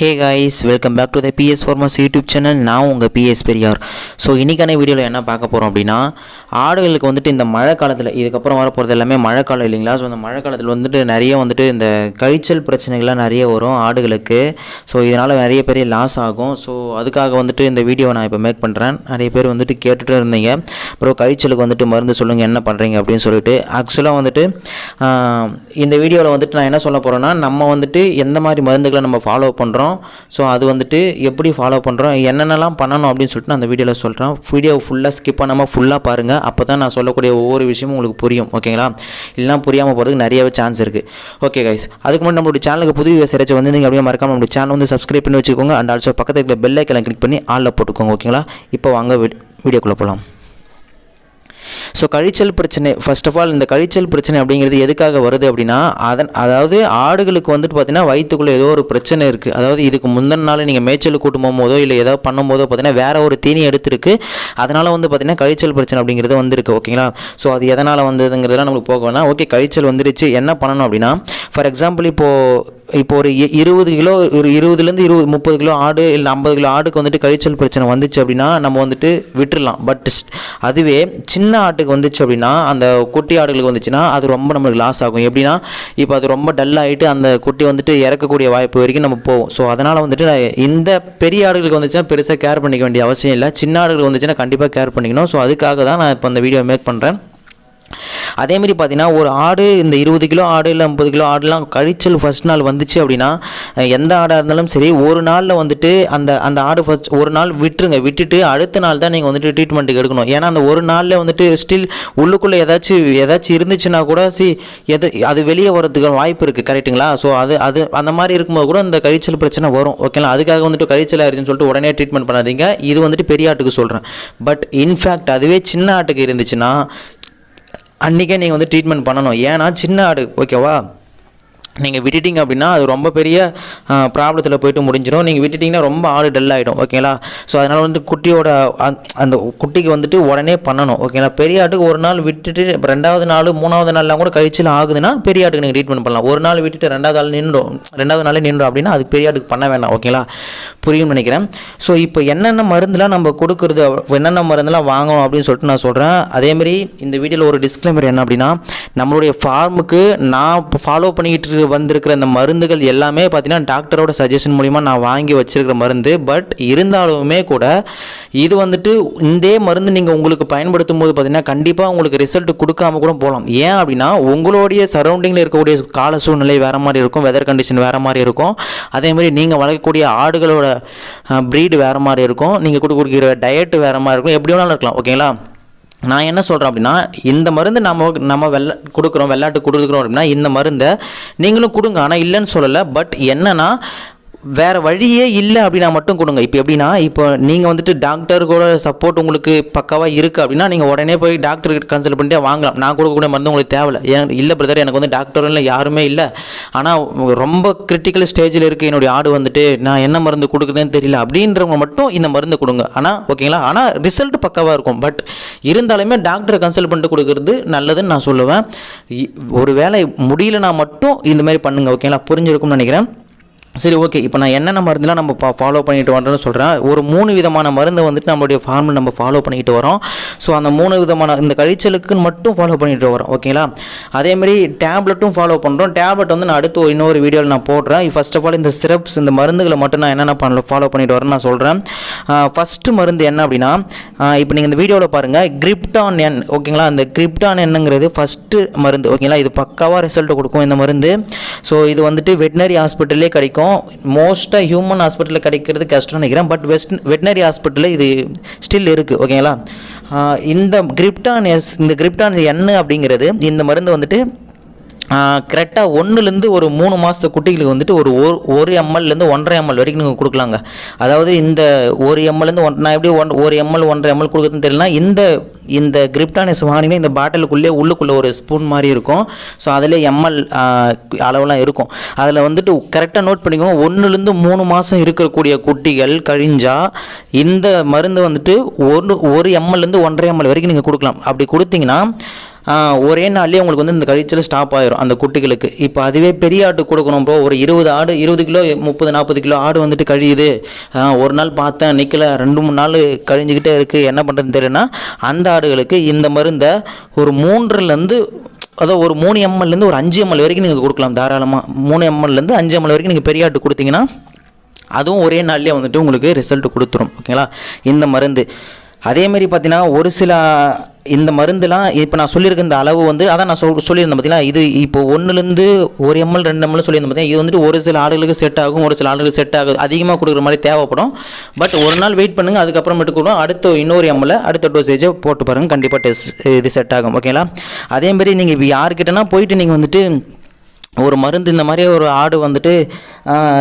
Hey guys welcome back to the BS pharmas YouTube channel நான் உங்கள் PS Periyar so இன்றைக்கான வீடியோவில் என்ன பார்க்க போகிறோம் அப்படின்னா ஆடுகளுக்கு வந்துட்டு இந்த மழை காலத்தில் இதுக்கப்புறம் வர போகிறது எல்லாமே மழை காலம் இல்லைங்களா? ஸோ இந்த மழை காலத்தில் வந்துட்டு நிறைய வந்துட்டு இந்த கழிச்சல் பிரச்சனைகள்லாம் நிறைய வரும் ஆடுகளுக்கு. ஸோ இதனால் நிறைய பெரிய லாஸ் ஆகும். ஸோ அதுக்காக வந்துட்டு இந்த வீடியோவை நான் இப்போ மேக் பண்ணுறேன் நிறைய பேர் வந்துட்டு கேட்டுகிட்டு இருந்தீங்க. அப்புறம் கழிச்சலுக்கு வந்துட்டு மருந்து சொல்லுங்கள் என்ன பண்ணுறீங்க அப்படின்னு சொல்லிட்டு. ஆக்சுவலாக வந்துட்டு இந்த வீடியோவில் வந்துட்டு நான் என்ன சொல்ல போகிறேன்னா நம்ம வந்துட்டு எந்த மாதிரி மருந்துகளை நம்ம ஃபாலோ பண்ணுறோம் ஸோ அது வந்துட்டு எப்படி ஃபாலோ பண்ணுறோம் என்னென்னலாம் பண்ணணும் அப்படின்னு சொல்லிட்டு நான் அந்த வீடியோவில் சொல்கிறேன் வீடியோ ஃபுல்லாக ஸ்கிப் பண்ணாமல் ஃபுல்லாக பாருங்கள் அப்போ தான் நான் சொல்லக்கூடிய ஒவ்வொரு விஷயமும் உங்களுக்கு புரியும். ஓகேங்களா இல்லைனா புரியாமல் போகிறதுக்கு நிறையவே சான்ஸ் இருக்குது ஓகே கைஸ் அதுக்கு முன்னாடி நம்மளுடைய சேனலுக்கு புது வியூஸ் வந்து நீங்கள் அப்படியே மறக்காம நம்மளுடைய சேனல் வந்து சப்ஸ்கிரைப் பண்ணி வச்சுக்கோங்க. அண்ட் ஆல்சோ பக்கத்தில் இருக்கிற பெல் ஐக்கனை கிளிக் பண்ணி ஆளில் போட்டுக்கோங்க. ஓகேங்களா இப்போ வாங்க வீடியோக்குள்ளே போகலாம் ஸோ கழிச்சல் பிரச்சனை ஃபர்ஸ்ட் ஆஃப் ஆல் இந்த கழிச்சல் பிரச்சனை அப்படிங்கிறது எதுக்காக வருது அப்படின்னா அதன் அதாவது ஆடுகளுக்கு வந்துட்டு பார்த்தீங்கன்னா வயிற்றுக்குள்ளே ஏதோ ஒரு பிரச்சனை இருக்குது அதாவது இதுக்கு முந்தின நாள் நீங்கள் மேய்ச்சல் கூட்டும் போகும்போதோ இல்லை ஏதோ பண்ணும்போதோ பார்த்தீங்கன்னா வேற ஒரு தீனி எடுத்திருக்கு. அதனால் வந்து பார்த்தீங்கன்னா கழிச்சல் பிரச்சனை அப்படிங்கிறது வந்திருக்கு ஓகேங்களா? ஸோ அது எதனால் வந்ததுங்கிறதெல்லாம் நம்மளுக்கு போக வேணாம். ஓகே கழிச்சல் வந்துருச்சு. என்ன பண்ணணும் அப்படின்னா ஃபார் எக்ஸாம்பிள் இப்போது இப்போ ஒரு இ- இருபது கிலோ ஒரு இருபதுலேருந்து இருபது முப்பது கிலோ ஆடு இல்லை ஐம்பது கிலோ ஆடுக்கு வந்துட்டு கழிச்சல் பிரச்சனை வந்துச்சு அப்படின்னா நம்ம வந்துட்டு விட்டுடலாம் பட் அதுவே சின்ன ஆட்டுக்கு வந்துச்சு அப்படின்னா அந்த குட்டி ஆடுகளுக்கு வந்துச்சுன்னா அது ரொம்ப நம்மளுக்கு லாஸ் ஆகும். எப்படின்னா இப்போ அது ரொம்ப டல் ஆகிட்டு அந்த குட்டி வந்துட்டு இறக்கக்கூடிய வாய்ப்பு வரைக்கும் நம்ம போவோம். ஸோ அதனால் வந்துட்டு நான் இந்த பெரிய ஆடுகளுக்கு வந்துச்சுன்னா பெருசாக கேர் பண்ணிக்க வேண்டிய அவசியம் இல்லை. சின்ன ஆடுகளுக்கு வந்துச்சுன்னா கண்டிப்பாக கேர் பண்ணிக்கணும். ஸோ அதுக்காக தான் நான் இப்போ அந்த வீடியோ மேக் பண்ணுறேன் அதேமாரி பார்த்தீங்கன்னா ஒரு ஆடு இந்த இருபது கிலோ ஆடு இல்லை ஐம்பது கிலோ ஆடுலாம் கழிச்சல் ஃபர்ஸ்ட் நாள் வந்துச்சு அப்படின்னா எந்த ஆடாக இருந்தாலும் சரி ஒரு நாளில் வந்துட்டு அந்த அந்த ஆடு ஃபஸ்ட் ஒரு நாள் விட்டுருங்க. விட்டுட்டு அடுத்த நாள் தான் நீங்கள் வந்துட்டு ட்ரீட்மெண்ட்டுக்கு எடுக்கணும். ஏன்னா அந்த ஒரு நாளில் வந்துட்டு ஸ்டில் உள்ளுக்குள்ளே ஏதாச்சும் ஏதாச்சும் இருந்துச்சுன்னா கூட சி எது அது வெளியே வரதுக்கு வாய்ப்பு இருக்குது கரெக்ட்டுங்களா ஸோ அது அது அந்த மாதிரி இருக்கும்போது கூட அந்த கழிச்சல் பிரச்சனை வரும். ஓகேங்களா அதுக்காக வந்துட்டு கழிச்சல் ஆயிருச்சுன்னு சொல்லிட்டு உடனே ட்ரீட்மெண்ட் பண்ணாதீங்க. இது வந்துட்டு பெரிய ஆட்டுக்கு சொல்கிறேன் பட் இன்ஃபேக்ட் அதுவே சின்ன ஆட்டுக்கு இருந்துச்சுன்னா அன்றைக்கே நீங்கள் வந்து ட்ரீட்மெண்ட் பண்ணணும். ஏன்னா சின்ன ஆடு ஓகேவா நீங்கள் விட்டுட்டீங்க அப்படின்னா அது ரொம்ப பெரிய ப்ராப்ளத்தில் போயிட்டு முடிஞ்சிடும் நீங்கள் விட்டுட்டிங்கன்னா ரொம்ப ஆள் டல் ஆகிடும் ஓகேங்களா ஸோ அதனால் வந்து குட்டியோட அந்த- அந்த குட்டிக்கு வந்துட்டு உடனே பண்ணணும் ஓகேங்களா பெரிய ஆட்டுக்கு ஒரு நாள் விட்டுட்டு ரெண்டாவது நாள் மூணாவது நாள்லாம் கூட கழிச்சல் ஆகுதுன்னா பெரிய ஆட்டுக்கு நீங்கள் ட்ரீட்மெண்ட் பண்ணலாம். ஒரு நாள் விட்டுட்டு ரெண்டாவது நாள் நின்றுடும் ரெண்டாவது நாளே நின்றும் அப்படின்னா அதுக்கு பெரிய ஆட்டுக்கு பண்ண வேண்டாம் ஓகேங்களா புரியும் நினைக்கிறேன். ஸோ இப்போ என்னென்ன மருந்துலாம் நம்ம கொடுக்குறது என்னென்ன மருந்துலாம் வாங்கணும் அப்படின்னு சொல்லிட்டு நான் சொல்கிறேன் அதேமாரி இந்த வீடியோவில் ஒரு டிஸ்க்ளைமர் என்ன அப்படின்னா நம்மளுடைய ஃபார்முக்கு நான் ஃபாலோ பண்ணிக்கிட்டு வந்திருக்கிற இந்த மருந்துகள் எல்லாமே பார்த்தீங்கன்னா டாக்டரோட சஜஷன் மூலிமா நான் வாங்கி வச்சுருக்கிற மருந்து. பட் இருந்தாலுமே கூட இது வந்துட்டு இதே மருந்து நீங்கள் உங்களுக்கு பயன்படுத்தும் போது பார்த்தீங்கன்னா கண்டிப்பாக உங்களுக்கு ரிசல்ட் கொடுக்காம கூட போகலாம். ஏன் அப்படின்னா உங்களுடைய சரௌண்டிங்கில் இருக்கக்கூடிய கால சூழ்நிலை வேறு மாதிரி இருக்கும். வெதர் கண்டிஷன் வேறு மாதிரி இருக்கும். அதேமாதிரி நீங்கள் வளர்க்கக்கூடிய ஆடுகளோட ப்ரீடு வேறு மாதிரி இருக்கும். நீங்கள் கொடுக்குற டயட்டு வேறு மாதிரி இருக்கும். எப்படி வேணாலும் இருக்கலாம். ஓகேங்களா நான் என்ன சொல்கிறேன் அப்படின்னா இந்த மருந்து நம்ம நம்ம வெள்ள கொடுக்குறோம் வெள்ளாட்டு கொடுக்குறோம் அப்படின்னா இந்த மருந்தை நீங்களும் கொடுங்க. ஆனால் இல்லைன்னு சொல்லலை பட் என்னன்னா வேறு வழியே இல்லை அப்படின்னா மட்டும் கொடுங்க. இப்போ எப்படின்னா இப்போ நீங்கள் வந்துட்டு டாக்டர் கூட சப்போர்ட் உங்களுக்கு பக்காவாக இருக்குது அப்படின்னா நீங்கள் உடனே போய் டாக்டர்கிட்ட கன்சல்ட் பண்ணிட்டு வாங்கலாம். நான் கொடுக்கக்கூடிய மருந்து உங்களுக்கு தேவையில்ல. ஏன் இல்லை பிரதர் எனக்கு வந்து டாக்டர் இல்லை யாருமே இல்லை. ஆனால் ரொம்ப கிரிட்டிக்கல் ஸ்டேஜில் இருக்குது என்னுடைய ஆடு வந்துட்டு நான் என்ன மருந்து கொடுக்குறதுன்னு தெரியல அப்படின்றவங்க மட்டும் இந்த மருந்து கொடுங்க. ஆனால் ஓகேங்களா ஆனால் ரிசல்ட் பக்காவாக இருக்கும். பட் இருந்தாலுமே டாக்டரை கன்சல்ட் பண்ணிட்டு கொடுக்கறது நல்லதுன்னு நான் சொல்லுவேன். இ- ஒரு வேலை முடியலனா மட்டும் இந்த மாதிரி பண்ணுங்க ஓகேங்களா புரிஞ்சிருக்கும்னு நினைக்கிறேன். சரி ஓகே இப்போ நான் என்னென்ன மருந்துலாம் நம்ம ஃபாலோ பண்ணிட்டு வரோம்னு சொல்கிறேன் ஒரு மூணு விதமான மருந்து வந்துட்டு நம்மளுடைய ஃபார்மில் நம்ம ஃபாலோ பண்ணிட்டு வரோம். ஸோ அந்த மூணு விதமான இந்த கழிச்சலுக்கு மட்டும் ஃபாலோ பண்ணிட்டு வரோம். ஓகேங்களா அதேமாதிரி டேப்லெட்டும் ஃபாலோ பண்ணுறோம் டேப்லெட் வந்து நான் அடுத்து இன்னொரு வீடியோவில் நான் போடுறேன். ஃபர்ஸ்ட் ஆஃப் ஆல் இந்த சிரப்ஸ் இந்த மருந்துகளை மட்டும் நான் என்னென்ன பண்ணல ஃபாலோ பண்ணிட்டு வரேன்னு நான் சொல்கிறேன் ஃபஸ்ட்டு மருந்து என்ன அப்படின்னா இப்போ நீங்கள் இந்த வீடியோவில் பாருங்கள் கிரிப்டான் என் ஓகேங்களா அந்த கிரிப்டான் என்னங்கிறது பெஸ்ட்டு மருந்து ஓகேங்களா இது பக்காவாக ரிசல்ட் கொடுக்கும் இந்த மருந்து. ஸோ இது வந்துட்டு வெட்டினரி ஹாஸ்பிட்டல்லே கிடைக்கும். மோஸ்ட்டாக ஹியூமன் ஹாஸ்பிட்டலில் கிடைக்கிறது கஷ்டம்னு நினைக்கிறேன். பட் வெஸ்ட் வெட்டினரி ஹாஸ்பிட்டலில் இது ஸ்டில் இருக்குது ஓகேங்களா இந்த கிரிப்டான் எஸ் இந்த கிரிப்டான் என்ன அப்படிங்கிறது இந்த மருந்து வந்துட்டு கரெக்டாக ஒன்றுலேருந்து ஒரு மூணு மாதத்து குட்டிகளுக்கு வந்துட்டு ஒரு ஒரு ஒரு எம்எல்லேருந்து ஒன்றரை எம்எல் வரைக்கும் நீங்கள் கொடுக்கலாங்க. அதாவது இந்த ஒரு எம்எல்லேருந்து ஒன் நான் எப்படி ஒன் ஒரு எம்எல் ஒன்றரை எம்எல் கொடுக்குறதுன்னு தெரியலனா இந்த இந்த கிரிப்டானிஸ் வாங்கினீங்கன்னா இந்த பாட்டிலுக்குள்ளே உள்ளுக்குள்ளே ஒரு ஸ்பூன் மாதிரி இருக்கும். ஸோ அதில் எம்எல் அளவுலாம் இருக்கும். அதில் வந்துட்டு கரெக்டாக நோட் பண்ணிக்கோங்க. ஒன்றுலேருந்து மூணு மாதம் இருக்கக்கூடிய குட்டிகள் கழிஞ்சா இந்த மருந்து வந்துட்டு ஒரு ஒரு எம்எல்லேருந்து ஒன்றரை எம்எல் வரைக்கும் நீங்கள் கொடுக்கலாம். அப்படி கொடுத்தீங்கன்னா ஒரே நாள்லேயே உங்களுக்கு வந்து இந்த கழிச்சல் ஸ்டாப் ஆயிரும் அந்த குட்டிகளுக்கு. இப்போ அதுவே பெரிய ஆட்டு கொடுக்கணும் ப்ரோ ஒரு இருபது ஆடு இருபது கிலோ முப்பது நாற்பது கிலோ ஆடு வந்துட்டு கழியுது. ஒரு நாள் பார்த்தேன் நிற்கல ரெண்டு மூணு நாள் கழிஞ்சுக்கிட்டே இருக்குது என்ன பண்ணுறதுன்னு தெரியலனா அந்த ஆடுகளுக்கு இந்த மருந்தை ஒரு மூன்றுலேருந்து அதாவது ஒரு மூணு எம்எல்லேருந்து ஒரு அஞ்சு எம்எல் வரைக்கும் நீங்கள் கொடுக்கலாம் தாராளமாக மூணு எம்எல்லேருந்து அஞ்சு எம்எல் வரைக்கும் நீங்கள் பெரிய ஆட்டு கொடுத்தீங்கன்னா அதுவும் ஒரே நாள்லேயே வந்துட்டு உங்களுக்கு ரிசல்ட் கொடுத்துரும். ஓகேங்களா? இந்த மருந்து. அதேமாரி பார்த்தீங்கன்னா ஒரு சில இந்த மருந்துலாம் இப்போ நான் சொல்லியிருக்க இந்த அளவு வந்து அதான் நான் சொல் சொல்லியிருந்தேன் பார்த்தீங்களா இது இப்போ ஒன்றுலேருந்து ஒரு எம்எல் ரெண்டு எம்எல் சொல்லியிருந்தேன் பார்த்தீங்கன்னா இது வந்துட்டு ஒரு சில ஆடுகளுக்கு செட் ஆகும் ஒரு சில ஆடுகளுக்கு செட் ஆகும் அதிகமாக கொடுக்குற மாதிரி தேவைப்படும். பட் ஒரு நாள் வெயிட் பண்ணுங்கள் அதுக்கப்புறமேட்டு கூட அடுத்த இன்னொரு எம்எல் அடுத்த டோசேஜை போட்டு பாருங்கள் கண்டிப்பாக டெஸ்ட் இது செட் ஆகும் ஓகேங்களா அதேமாரி நீங்கள் இப்போ யார்கிட்டனா போயிட்டு நீங்கள் வந்துட்டு ஒரு மருந்து இந்த மாதிரி ஒரு ஆடு வந்துட்டு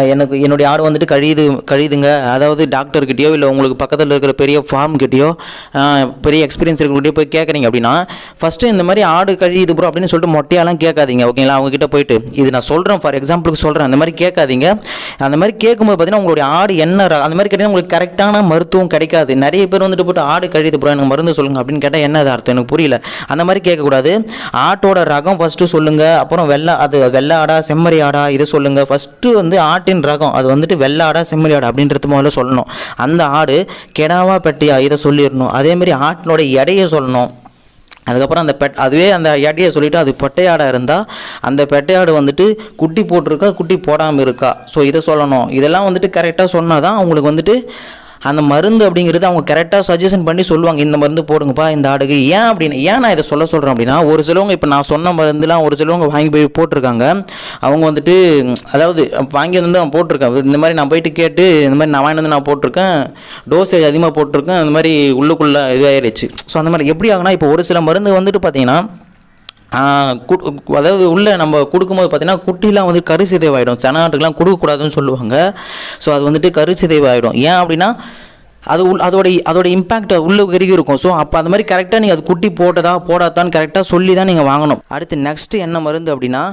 எனக்கு என்னுடைய ஆடு வந்துட்டு கழியுது கழியுதுங்க. அதாவது டாக்டர்கிட்டயோ இல்லை உங்களுக்கு பக்கத்தில் இருக்கிற பெரிய ஃபார்ம்கிட்டயோ பெரிய எக்ஸ்பீரியன்ஸ் இருக்கிறவங்ககிட்டயோ போய் கேட்குறீங்க அப்படின்னா ஃபஸ்ட்டு இந்த மாதிரி ஆடு கழியுது ப்ரோ அப்படின்னு சொல்லிட்டு மொட்டையாலாம் கேட்காதீங்க ஓகேங்களா அவங்ககிட்ட போயிட்டு. இது நான் சொல்கிறேன் ஃபார் எக்ஸாம்பிளுக்கு சொல்கிறேன் அந்த மாதிரி கேட்காதீங்க. அந்த மாதிரி கேட்கும்போது பார்த்தீங்கன்னா உங்களுடைய ஆடு என்ன ர- அந்த மாதிரி கேட்டிங்கன்னா உங்களுக்கு கரெக்டான மருத்துவம் கிடைக்காது. நிறைய பேர் வந்துட்டு போட்டு ஆடு கழியுது ப்ரோ எனக்கு மருந்து சொல்லுங்கள் அப்படின்னு கேட்டால் என்ன அர்த்தம்? எனக்கு புரியல. அந்த மாதிரி கேட்கக்கூடாது. ஆட்டோட ரகம் ஃபஸ்ட்டு சொல்லுங்கள் அப்புறம் வெள்ளை அது வெள்ளை ஆடா செம்மறி ஆடா இதை சொல்லுங்கள் ஃபஸ்ட்டு வந்து ஆட்டின் ரகம். அது வந்துட்டு வெள்ளை ஆடா செம்மறி ஆடா அப்படின்றது முதல்ல சொல்லணும். அந்த ஆடு கெடாவா பெட்டியா இதை சொல்லிடணும். அதேமாரி ஆட்டினோட எடையை சொல்லணும். அதுக்கப்புறம் அந்த பெட் அதுவே அந்த எடையை சொல்லிவிட்டு அது பெட்டையாடாக இருந்தால் அந்த பெட்டையாடு வந்துட்டு குட்டி போட்டிருக்கா குட்டி போடாமல் இருக்கா. ஸோ இதை சொல்லணும். இதெல்லாம் வந்துட்டு கரெக்டாக சொன்னால் தான் அவங்களுக்கு வந்துட்டு அந்த மருந்து அப்படிங்கிறது அவங்க கரெக்டாக சஜஷன் பண்ணி சொல்லுவாங்க. இந்த மருந்து போடுங்கப்பா இந்த ஆடுக்கு. ஏன் அப்படின்னு ஏன் நான் இதை சொல்ல சொல்கிறேன் அப்படின்னா ஒரு சிலவங்க இப்போ நான் சொன்ன மருந்துலாம் ஒரு சிலவங்க வாங்கி போய் போட்டிருக்காங்க. அவங்க வந்துட்டு அதாவது வாங்கி வந்து நான் போட்டிருக்கேன் இந்த மாதிரி நான் போயிட்டு கேட்டு இந்த மாதிரி நான் வாங்கி வந்து நான் போட்டிருக்கேன். டோசேஜ் அதிகமாக போட்டிருக்கேன். அந்த மாதிரி உள்ளுக்குள்ளே இதாகிடுச்சு ஸோ அந்த மாதிரி எப்படி ஆகுனா இப்போ ஒரு சில மருந்து வந்துட்டு பார்த்தீங்கன்னா அதாவது உள்ளே நம்ம கொடுக்கும்போது பார்த்தீங்கன்னா குட்டிலாம் வந்து கருசிதைவாயிடும். செனாட்டுக்கெலாம் கொடுக்கக்கூடாதுன்னு சொல்லுவாங்க. ஸோ அது வந்துட்டு கருசிதைவாயிடும். ஏன் அப்படின்னா அது உள் அதோடைய அதோட இம்பாக்ட் உள்ள கருகி இருக்கும். ஸோ அப்போ அந்த மாதிரி கரெக்டாக நீங்கள் அது குட்டி போட்டதா போடாதான்னு கரெக்டாக சொல்லி தான் நீங்கள் வாங்கணும். அடுத்து நெக்ஸ்ட் என்ன மருந்து அப்படின்னா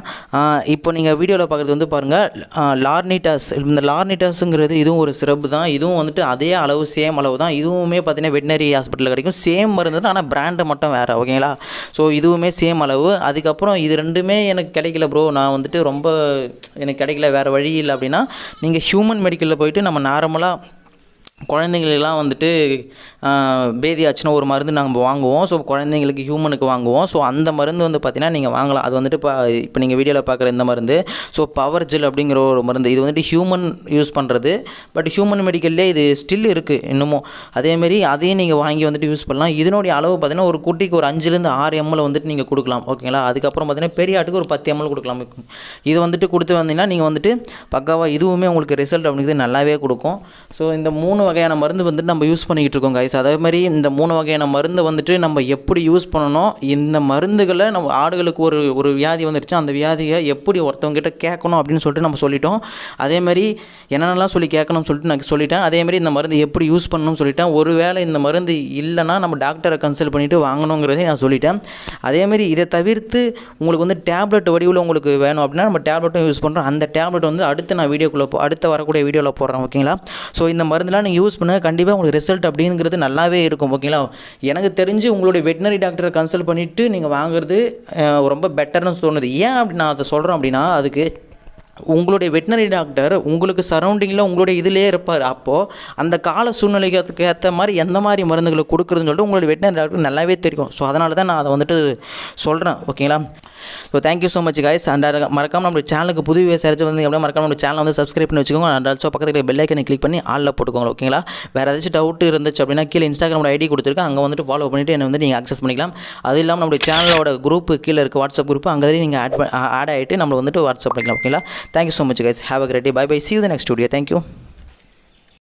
இப்போ நீங்கள் வீடியோவில் பார்க்குறது வந்து பாருங்கள் லார்னிட்டாஸ் இந்த லார்னிட்டாஸுங்கிறது இதுவும் ஒரு சிறப்பு தான். இதுவும் வந்துட்டு அதே அளவு சேம் அளவு தான். இதுவுமே பார்த்தீங்கன்னா வெட்டினரி ஹாஸ்பிட்டலில் கிடைக்கும். சேம் மருந்து தான் ஆனால் பிராண்டு மட்டும் வேறு ஓகேங்களா ஸோ இதுவுமே சேம் அளவு. அதுக்கப்புறம் இது ரெண்டுமே எனக்கு கிடைக்கல ப்ரோ நான் வந்துட்டு ரொம்ப எனக்கு கிடைக்கல வேறு வழி இல்லை அப்படின்னா நீங்கள் ஹியூமன் மெடிக்கலில் போயிட்டு நம்ம நார்மலாக குழந்தைங்களுக்கெல்லாம் வந்துட்டு பேதி ஆச்சுன்னா ஒரு மருந்து நாங்கள் வாங்குவோம். ஸோ குழந்தைங்களுக்கு ஹியூமனுக்கு வாங்குவோம். ஸோ அந்த மருந்து வந்து பார்த்திங்கன்னா நீங்கள் வாங்கலாம். அது வந்துட்டு இப்போ இப்போ நீங்கள் வீடியோவில் பார்க்குற இந்த மருந்து. ஸோ பவர் ஜெல் அப்படிங்கிற ஒரு மருந்து. இது வந்துட்டு ஹியூமன் யூஸ் பண்ணுறது பட் ஹியூமன் மெடிக்கல்லே இது ஸ்டில் இருக்குது இன்னமும். அதேமாரி அதையும் நீங்கள் வாங்கி வந்துட்டு யூஸ் பண்ணலாம். இதனுடைய அளவு பார்த்தீங்கன்னா ஒரு குட்டிக்கு ஒரு அஞ்சுலேருந்து ஆறு எம்எல் வந்துட்டு நீங்கள் கொடுக்கலாம். ஓகேங்களா அதுக்கப்புறம் பார்த்தீங்கன்னா பெரிய ஆட்டுக்கு ஒரு பத்து எம்எல் கொடுக்கலாம். இது வந்துட்டு கொடுத்து வந்தீங்கன்னா நீங்கள் வந்துட்டு பக்காவாக இதுவுமே உங்களுக்கு ரிசல்ட் அப்படிங்கிறது நல்லாவே கொடுக்கும். ஸோ இந்த மூணு வகையான மருந்து வந்துட்டு நம்ம யூஸ் பண்ணிக்கிட்டு இருக்கோம் கைஸ் அதே மாதிரி இந்த மூணு வகையான மருந்து வந்துட்டு நம்ம எப்படி யூஸ் பண்ணணும் இந்த மருந்துகளை நம்ம ஆடுகளுக்கு ஒரு ஒரு வியாதி வந்துருச்சு அந்த வியாதியை எப்படி ஒருத்தவங்ககிட்ட கேட்கணும் அப்படின்னு சொல்லிட்டு நம்ம சொல்லிட்டோம். அதே மாதிரி என்னென்னலாம் சொல்லி கேட்கணும்னு சொல்லிட்டு நான் சொல்லிட்டேன். அதே மாதிரி இந்த மருந்து எப்படி யூஸ் பண்ணணும்னு சொல்லிட்டேன். ஒருவேளை இந்த மருந்து இல்லைன்னா நம்ம டாக்டரை கன்சல்ட் பண்ணிவிட்டு வாங்கணுங்கிறதையும் நான் சொல்லிட்டேன். அதே மாதிரி இதை தவிர்த்து உங்களுக்கு வந்து டேப்லெட் வடிவில் உங்களுக்கு வேணும் அப்படின்னா நம்ம டேப்லெட்டும் யூஸ் பண்ணுறோம் அந்த டேப்லெட் வந்து அடுத்து நான் வீடியோக்குள்ளே போ அடுத்த வரக்கூடிய வீடியோவில் போடுறேன் ஓகேங்களா ஸோ இந்த மருந்துலாம் நீங்கள் யூஸ் பண்ணுங்கள் கண்டிப்பாக உங்களுக்கு ரிசல்ட் அப்படிங்கிறது நல்லாவே இருக்கும் ஓகேங்களா எனக்கு தெரிஞ்சு உங்களுடைய வெட்டினரி டாக்டரை கன்சல்ட் பண்ணிவிட்டு நீங்கள் வாங்குறது ரொம்ப பெட்டர்னு தோணுது. ஏன் அப்படி நான் அதை சொல்கிறேன் அப்படின்னா அதுக்கு உங்களுடைய வெட்டினரி டாக்டர் உங்களுக்கு சரௌண்டிங்கில் உங்களுடைய இதிலே இருப்பார். அப்போது அந்த கால சூழ்நிலைக்கு ஏற்ற மாதிரி எந்த மாதிரி மருந்துகளை கொடுக்குறதுன்னு சொல்லிட்டு உங்களுடைய வெட்டினரி டாக்டர் நல்லாவே தெரியும். ஸோ அதனால தான் நான் அதை வந்துட்டு சொல்கிறேன் ஓகேங்களா so thank you so much guys and uh, மறக்காமல் நம்ம சேனலுக்கு புது விவசாயிச்சு வந்து எப்படி மறக்காமல் நம்ம சேனல் வந்து சப்ஸ்கிரைப் பண்ணி வச்சுக்கோங்க. அண்ட் ஆல்சோ பக்கத்தில் பெல் ஐக்கனை கிளிக் பண்ணி ஆளில் போட்டுக்கோங்க. ஓகேங்களா வேறு ஏதாச்சும் டவுட் இருந்துச்சு அப்படின்னா கீழே இன்ஸ்டாகிராமோட ஐடி கொடுத்துருக்கேன். அங்கே வந்துட்டு ஃபாலோ பண்ணிவிட்டு என்னை வந்து நீங்கள் அக்சஸ் பண்ணிக்கலாம். அது இல்லாமல் நம்மளுடைய சேனலோட குரூப் கீழே இருக்க வாட்ஸ்அப் குரூப் அங்கே நீங்கள் ஆட் ஆட் ஆகிட்டு நம்ம வந்துட்டு வாட்ஸ்அப் பண்ணிக்கலாம். ஓகேங்களா Thank you so much, guys. Have a great day. Bye bye. See you the next studio. Thank you.